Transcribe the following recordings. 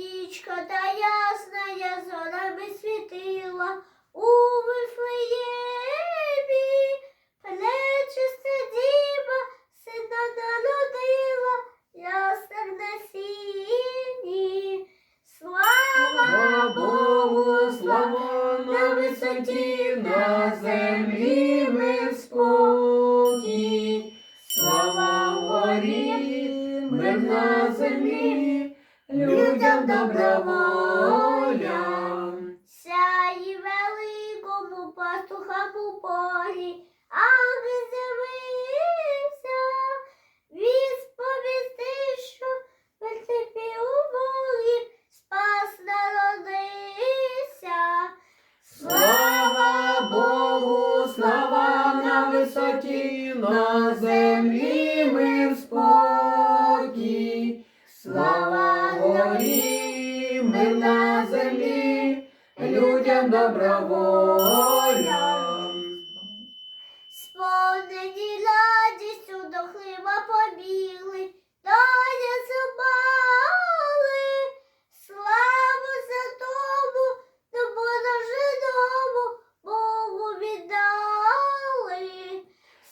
нічка та ясна, я зорами світила у Вифлеємі. Плечиста діва, сина народила, ясна на сіні. Слава Богу, слава на висоті, на землі мир спокій. Слава горі, мир на землі, людям добра воля. Сяї великому пастухам у полі, ангел з'явився, відповісти, що в вертепі у волі спас народився. Слава Богу, слава на висоті, на землі мир спокій. Слава горі, мир на землі, людям добра. Сповнені радістю до хліба побігли, доня забали, славу за тому, тому дому Богу віддали.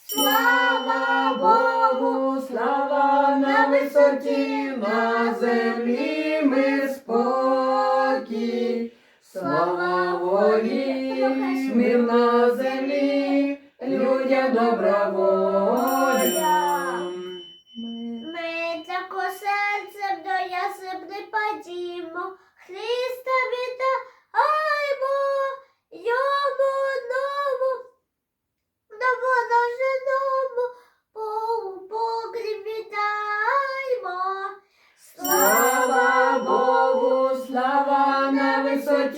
Слава Богу, слава на висоті, на землі Слава волі, мир на землі, людям добра воля. Ми тако серцем до ясен не Христа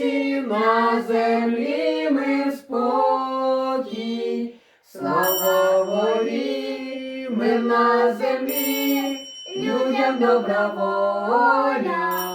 висоті, на землі мир спокій. Слава горі, мир на землі, людям добра воля.